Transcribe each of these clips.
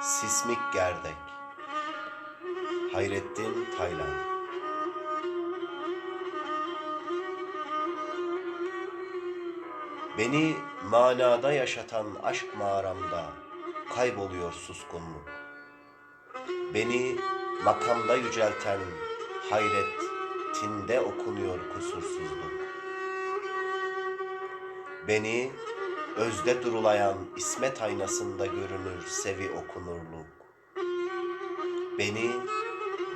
Sismik Gerdek Hayrettin Taylan Beni manada yaşatan aşk mağaramda kayboluyor suskunluk. Beni makamda yücelten hayretinde okunuyor kusursuzluk. Beni özde durulayan ismet aynasında görünür sevi okunurluk. Beni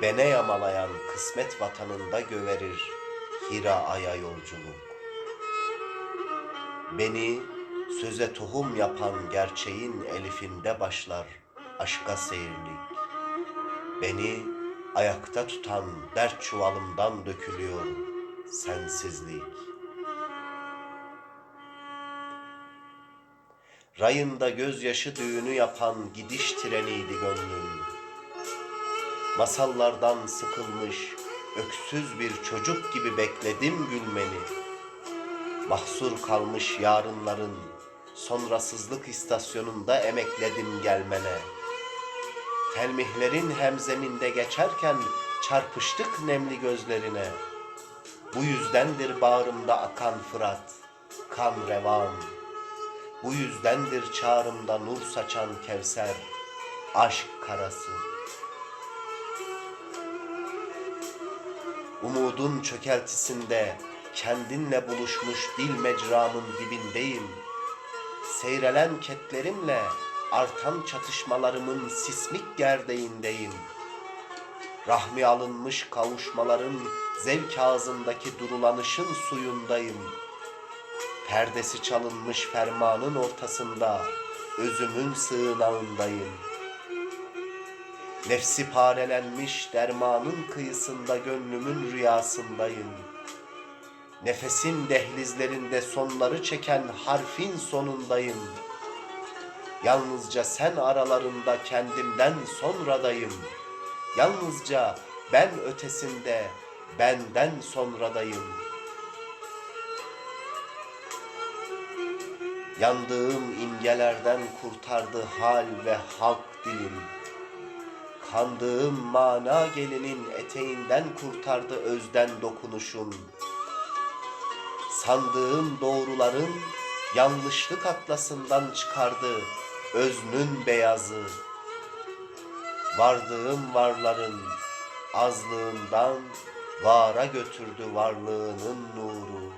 bene yamalayan kısmet vatanında göverir hira aya yolculuk. Beni söze tohum yapan gerçeğin elifinde başlar aşka seyirlik. Beni ayakta tutan dert çuvalımdan dökülüyor sensizlik. Rayında gözyaşı düğünü yapan gidiş treniydi gönlüm. Masallardan sıkılmış, öksüz bir çocuk gibi bekledim gülmeni. Mahsur kalmış yarınların sonrasızlık istasyonunda emekledim gelmene. Telmihlerin hemzeminde geçerken çarpıştık nemli gözlerine. Bu yüzdendir bağrımda akan Fırat, kan revan. Bu yüzdendir çağrımda nur saçan Kevser, aşk karası. Umudun çökeltisinde kendinle buluşmuş dil mecramın dibindeyim. Seyrelen ketlerimle artan çatışmalarımın sismik gerdeğindeyim. Rahmi alınmış kavuşmaların zevk ağzındaki durulanışın suyundayım. Perdesi çalınmış fermanın ortasında özümün sığınağındayım. Nefsi parelenmiş dermanın kıyısında gönlümün rüyasındayım. Nefesin dehlizlerinde sonları çeken harfin sonundayım. Yalnızca sen aralarında kendimden sonradayım. Yalnızca ben ötesinde benden sonradayım. Yandığım imgelerden kurtardı hal ve halk dilim. Kandığım mana gelinin eteğinden kurtardı özden dokunuşun. Sandığım doğruların yanlışlık atlasından çıkardı öznün beyazı. Vardığım varların azlığından vara götürdü varlığının nuru.